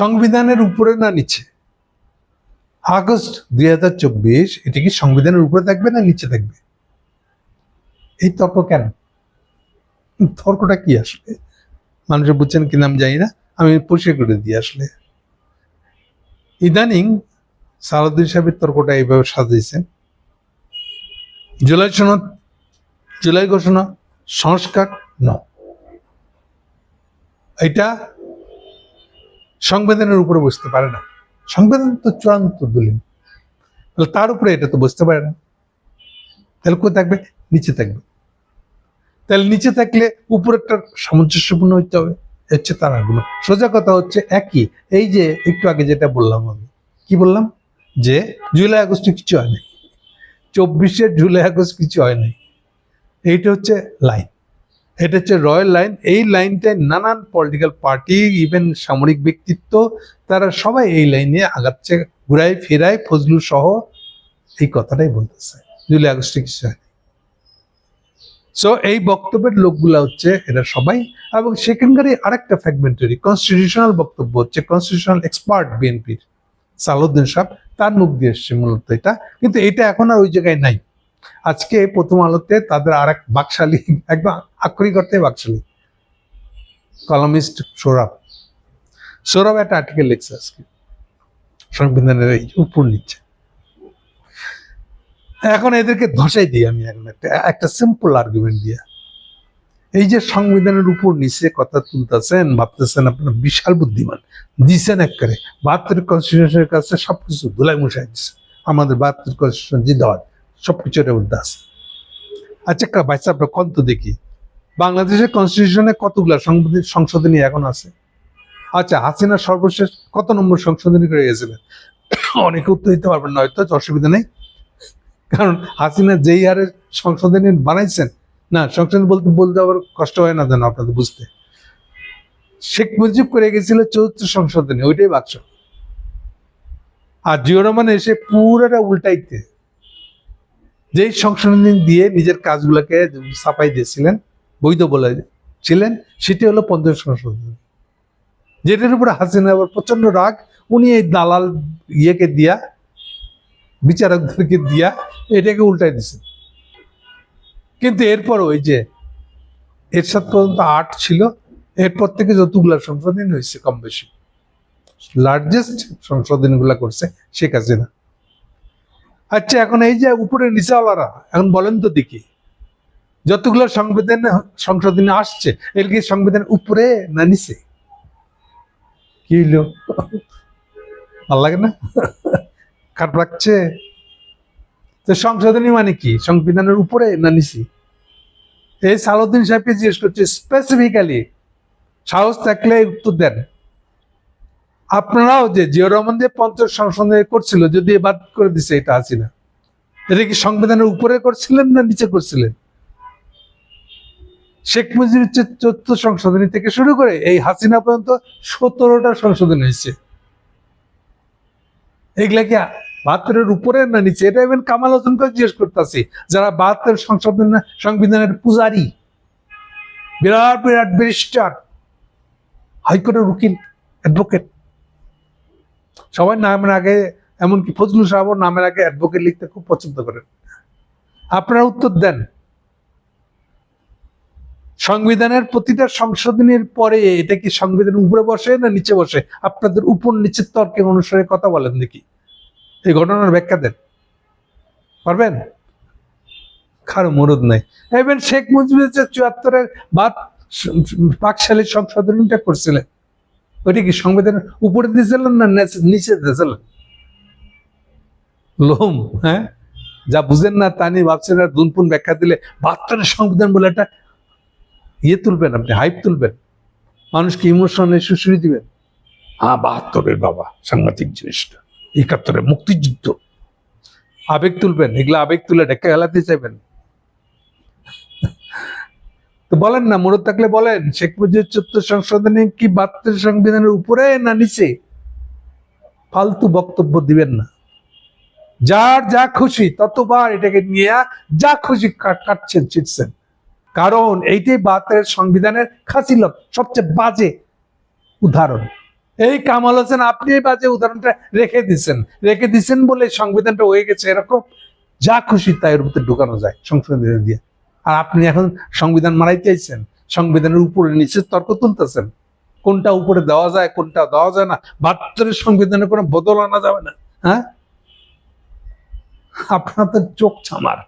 সংবিধানের উপরে না নিচে? আগস্ট দুই হাজার চব্বিশ, এটা কি সংবিধানের উপরে থাকবে না নিচে থাকবে? এই তর্ক কেন? তর্কটা কি আসলে? মানুষের বুঝছেন কি নাম জানি না, আমি পরিষ্কার করে দিই আসলে। ইদানিং সালাউদ্দিন সাহেবের তর্কটা এইভাবে সাজিয়েছেন। জুলাই সনদ, জুলাই ঘোষণা, সংস্কার, ন। এটা সংবিধানের উপরে বসতে পারে না। সংবিধান তো চূড়ান্ত দলিল। তাহলে তার উপরে এটা তো বসতে পারে না। তাহলে কোথায় থাকবে? নিচে থাকবে। তাহলে নিচে থাকলে উপরেরটা সামঞ্জস্যপূর্ণ হইতে হবে। হচ্ছে তার আগুলো সোজা কথা হচ্ছে একই। এই যে একটু আগে যেটা বললাম আমি। কি বললাম? যে জুলাই আগস্টে কিছু হয় নাই। চব্বিশের জুলাই আগস্ট কিছু হয় নাই। এইটা হচ্ছে লাইন এটা হচ্ছে রয়্যাল লাইন। এই লাইনটায় নানান পলিটিক্যাল পার্টি ইভেন সামরিক ব্যক্তিত্ব, তারা সবাই এই লাইনে আগাচ্ছে ঘুরাই ফেরাই ফজলু সহ এই কথাটাই বলতেছে, জুলাই আগস্টে সো এই বক্তব্যের লোকগুলা হচ্ছে, এরা সবাই, এবং সেখানকারই আরেকটা ফ্র্যাগমেন্টারি কনস্টিটিউশনাল বক্তব্য হচ্ছে কনস্টিটিউশনাল এক্সপার্ট বিএনপির সালাউদ্দিন সাহেব, তার মুখ দিয়ে এসছে মূলত এটা, কিন্তু এটা এখন আর ওই জায়গায় নাই। আজকে প্রথম আলোতে তাদের আর এক বাকশালী, একদম আক্ষরিক অর্থে বাকশালী। কলামিস্ট সৌরভ। সৌরভ একটা আর্টিকেল লিখছে আজকে। সংবিধানের এই উপর নিচ্ছে এখন এদেরকে ধসাই দিই আমি এখন একটা একটা সিম্পল আর্গুমেন্ট দিয়ে। এই যে সংবিধানের উপর নিচে কথা তুলতেছেন, ভাবতেছেন আপনার বিশাল বুদ্ধিমান, দিছেন একবারে বাহাত্তর কনস্টিটিউশনের কাছে সবকিছু ধুলাই মুশাই দিচ্ছে আমাদের বাহাত্তর কনস্টিটিউশন জিন্দাবাদ। সবকিছু এটার মধ্যে আছে। আচ্ছা বাইসা আপনার কত দেখি। বাংলাদেশের কনস্টিটিউশনে কতগুলা সংশোধনী এখন আছে? আচ্ছা হাসিনা সর্বশেষ কত নম্বর সংশোধনী করে গেছিলেন? অনেকে উত্তর দিতে পারবেন না, হয়তো অসুবিধা নেই। কারণ হাসিনা যেই হারে সংশোধনী বানাইছেন, না, সংশোধন বলতে বলতে আবার কষ্ট হয় না যেন আপনাদের বুঝতে। শেখ মুজিব করে গেছিল চতুর্থ সংশোধনী, ওইটাই বাক্স আর জিও রহমান এসে পুরোটা উল্টাইতে যেই সংশোধনী দিয়ে নিজের কাজগুলোকে ছাপাই দিয়েছিলেন, বৈধ বলে ছিলেন, সেটি হলো পঞ্চম সংশোধনী। যেটার উপরে হাসিনা প্রচণ্ড রাগ, উনি এই দালাল ইয়েকে দিয়া, বিচারকদেরকে দিয়া এটাকে উল্টাই দিছেন কিন্তু এরপর ওই যে এরশাদ পর্যন্ত আট ছিল, এরপর থেকে যতগুলা সংশোধন হয়েছে কম বেশি। লার্জেস্ট সংশোধনগুলা করছে শেখ হাসিনা। আচ্ছা এখন এই যে উপরে নিচাওয়ালারা, এখন বলেন তো দেখি। যতগুলো সংবিধান, সংশোধনী আসছে এর কি সংবিধান উপরে না নিচে? কি হইল? ভালো লাগে না? খারাপ লাগছে? তো সংশোধনী মানে কি? সংবিধানের উপরে না নিচে? এই সালাউদ্দিন সাহেবকে জিজ্ঞেস করছে স্পেসিফিক্যালি সাহস থাকলে উত্তর দেন। আপনারাও যে জিয়া রহমান যে পঞ্চাশ সংশোধনী করছিল, যদি বাদ করে দিছে এটা হাসিনা, এটা কি সংবিধানের উপরে করছিলেন না নিচে করছিলেন? শেখ মুজিবের চে- চতুর্থ সংশোধনী থেকে শুরু করে এই হাসিনা পর্যন্ত সতেরোটা সংশোধন হয়েছে। এগুলা কি বাহাত্তরের উপরে না নিচে? এটা ইভেন কামাল হোসেনকে জিজ্ঞেস করতেছি, যারা বাহাত্তর সংশোধন, সংবিধানের পূজারী, বিরাট বিরাট, ব্যারিস্টার, হাইকোর্টের উকিল, অ্যাডভোকেট। সবাই নামের আগে, এমনকি ফজলুল সাহেব নামের আগে অ্যাডভোকেট লিখতে খুব পছন্দ করেন। আপনারা উত্তর দেন। সংবিধানের প্রতিটা সংশোধনীর পরে এটা কি সংবিধানের উপরে বসে না নিচে বসে? আপনাদের উপর নিচের তর্কের অনুসারে কথা বলেন দেখি। এই ঘটনার ব্যাখ্যা দেন। পারবেন? কারও মরদ নাই। এবার শেখ মুজিবের চুয়াত্তরের বাদ, পাকশালী সংশোধনীটা করছিলেন। ওইটা কি সংবিধানের উপরে দিয়েছিলেন না নেচ- দিয়েছিলেন? লোম হ্যাঁ? যা বুঝেন না তা নিয়ে ভাবছেন আর দুনপুন ব্যাখ্যা দিলে বাহাত্তরের সংবিধান বলে একটা ইয়ে তুলবেন আপনি হাইপ তুলবেন। মানুষকে ইমোশনে সুশ্রী দিবেন? হ্যাঁ বাহাত্তরের বাবা, সাংঘাতিক জিনিসটা। একাত্তরের মুক্তিযুদ্ধ। আবেগ তুলবেন, এগুলো আবেগ তুলে ডেকে হেলাতে চাইবেন। তো বলেন না মনে থাকলে বলেন, শেখ মুজিবুর চোদ্দ সংশোধনী কি বাহাত্তর সংবিধানের উপরে না নিচে? ফালতু বক্তব্য দিবেন না। যার যা খুশি, ততবার এটাকে নিয়ে যা খুশি কাটছেন, ছিটছেন। কারণ এইটাই বাহাত্তরের সংবিধানের খাসিলত, সবচেয়ে বাজে উদাহরণ। এই কামাল হোসেন, আপনি এই বাজে উদাহরণটা রেখে দিচ্ছেন রেখে দিচ্ছেন বলে সংবিধানটা হয়ে গেছে এরকম। যা খুশি তাই এর ভিতরে ঢুকানো যায় সংশোধন দিয়ে। আর আপনি এখন সংবিধান মারাই চাইছেন সংবিধানের উপরে নিচে তর্ক তুলতেছেন। কোনটা উপরে দেওয়া যায়, কোনটা দেওয়া যায় না, বাহাত্তরের সংবিধানে কোনো বদল আনা যাবে না হ্যাঁ? আপনার তো চোখ ছামার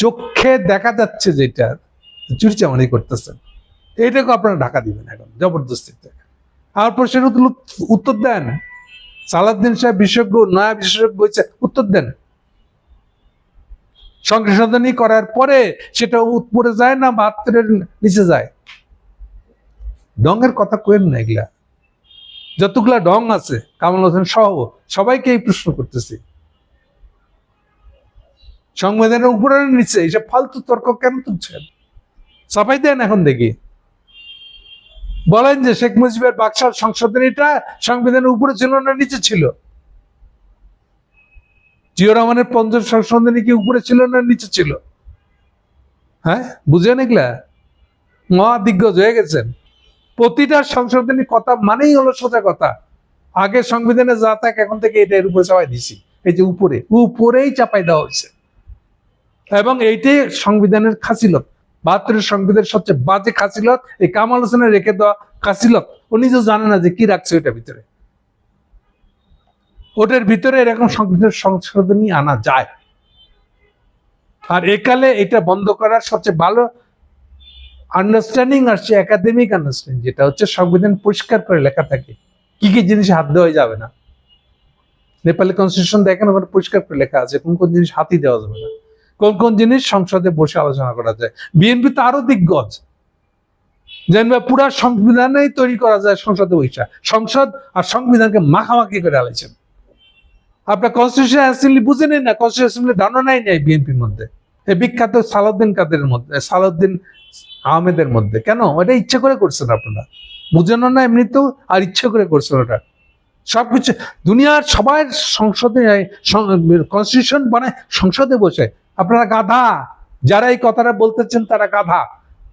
চোখে দেখা যাচ্ছে যেটা চুরি চামারি করতেছেন। এইটাকে আপনারা ঢাকা দিবেন এখন, জবরদস্তিতে। আর প্রশ্নের উত্তর দেন। সালাদ্দিন সাহেব বিশেষজ্ঞ, নয়া বিশেষজ্ঞ হয়েছে উত্তর দেন। সংশোধনী করার পরে সেটা উপরে যায় না বাহাত্তরের নিচে যায়। ডঙের কথা কেন না এগুলা। যতগুলা ডং আছে, কামাল হোসেন সহ, সবাইকে এই প্রশ্ন করতেছি। সংবিধানের উপরে নিচে এইসব ফালতু তর্ক কেন তুলছেন? সাফাই দেন এখন দেখি। বলেন যে শেখ মুজিবের বাক্সার সংশোধনীটা সংবিধানের উপরে ছিল না নিচে ছিল? জিও রহমানের পঞ্চম সংশোধনী কি উপরে ছিল না নিচে ছিল? হ্যাঁ? বুঝেন এগুলা? মহাদিগ্গজ হয়ে গেছেন। প্রতিটা সংশোধনী কথা মানেই হলো সোজা কথা। আগে সংবিধানে যা থাক এখন থেকে এটা এর উপরে চাপাই দিছি এই যে উপরে, উপরেই চাপাই দেওয়া হয়েছে। এবং এইটাই সংবিধানের খাসিলত। বাহাত্তরের সংবিধানের সবচেয়ে বাজে খাসিলত, এই কামাল হোসেনের রেখে দেওয়া খাসিলত। ও নিজেও জানে না যে কি রাখছে ওইটার ভিতরে। ওটার ভিতরে এরকম সংবিধান সংশোধনী আনা যায়। আর একালে এটা বন্ধ করার সবচেয়ে ভালো আন্ডারস্ট্যান্ডিং আসছে একাডেমিক আন্ডারস্ট্যান্ডিং যেটা হচ্ছে সংবিধান পরিষ্কার করে লেখা থাকে, কি কি জিনিস হাত দেওয়া যাবে না। নেপালি কনস্টিটিউশন দেখেন ওখানে পরিষ্কার করে লেখা আছে, কোন কোন জিনিস হাতই দেওয়া যাবে না। কোন কোন জিনিস সংসদে বসে আলোচনা করা যায়। বিএনপি তো আরও দিগ্গজ। জানবে পুরা সংবিধানেই তৈরি করা যায় সংসদে বৈশা সংসদ আর সংবিধানকে মাখামাখি করে আলাইছেন আপনার কনস্টিটিউশন অ্যাসেম্বলি বুঝে নেন না কনস্টিটিউশন অ্যাসেম্বলি ধারণাই নেই বিএনপির মধ্যে। এই বিখ্যাত সালাউদ্দিন কাদের মধ্যে সালাউদ্দিন আহমেদের মধ্যে। কেন? এটা ইচ্ছে করে করছেন আপনারা। বুঝেন না এমনিতেও, আর ইচ্ছে করে করছেন ওটা। সবকিছু, দুনিয়ার সবাই সংসদে কনস্টিটিউশন বানায় সংসদে বসে। আপনারা গাধা। যারা এই কথাটা বলতেছেন তারা গাধা।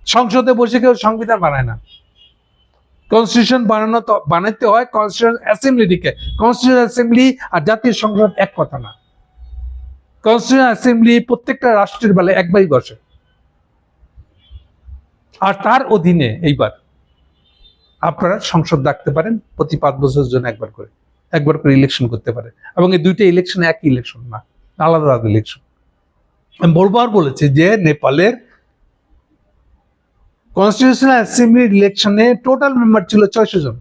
সংসদে বসে কেউ সংবিধান বানায় না। কনস্টিটিউশন বানানো বানাইতে হয় কনস্টিটিউশন অ্যাসেম্বলিটিকে কনস্টিটিউশন অ্যাসেম্বলি আর জাতীয় সংসদ এক কথা না। কনস্টিটিউশন অ্যাসেম্বলি প্রত্যেকটা রাষ্ট্রের বেলায় একবারই বসে। আর তার অধীনে এইবার আপনারা সংসদ ডাকতে পারেন, প্রতি পাঁচ বছরের জন্য একবার করে একবার করে ইলেকশন করতে পারে। এবং এই দুইটা ইলেকশন একই ইলেকশন না, আলাদা আলাদা ইলেকশন আমি বলবার বলেছি যে, নেপালের কনস্টিটিউশনাল অ্যাসেম্বলি ইলেকশনে টোটাল মেম্বার ছিল ছয়শো জন।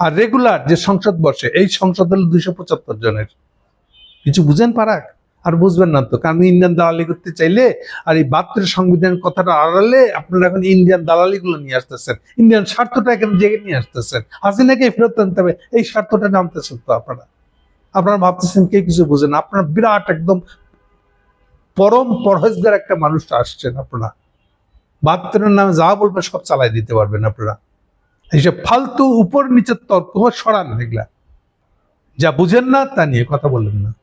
আর রেগুলার যে সংসদ বসে, এই সংসদ হলো দুইশো পঁচাত্তর জনের। কিছু বুঝেন পারাক? আর বুঝবেন না তো, কারণ ইন্ডিয়ান দালালি করতে চাইলে আর এই বাহাত্তরের সংবিধানের কথাটা আড়ালে আপনারা এখন ইন্ডিয়ান দালালি গুলো নিয়ে আসতেছেন। ইন্ডিয়ান স্বার্থটা এখানে জেগে নিয়ে আসতেছেন। হাসিনাকে ফেরত আনতে হবে, এই স্বার্থটা নামতেছেন তো আপনারা। আপনারা ভাবতেছেন কে কিছু বুঝেন আপনারা বিরাট একদম পরম পরহেজগার একটা মানুষটা আসছেন আপনারা। বাহাত্তরের নামে যা বলবেন সব চালাই দিতে পারবেন আপনারা। এইসব ফালতু উপর নিচের তর্ক, সরান এগুলা। যা বুঝেন না তা নিয়ে কথা বলেন না।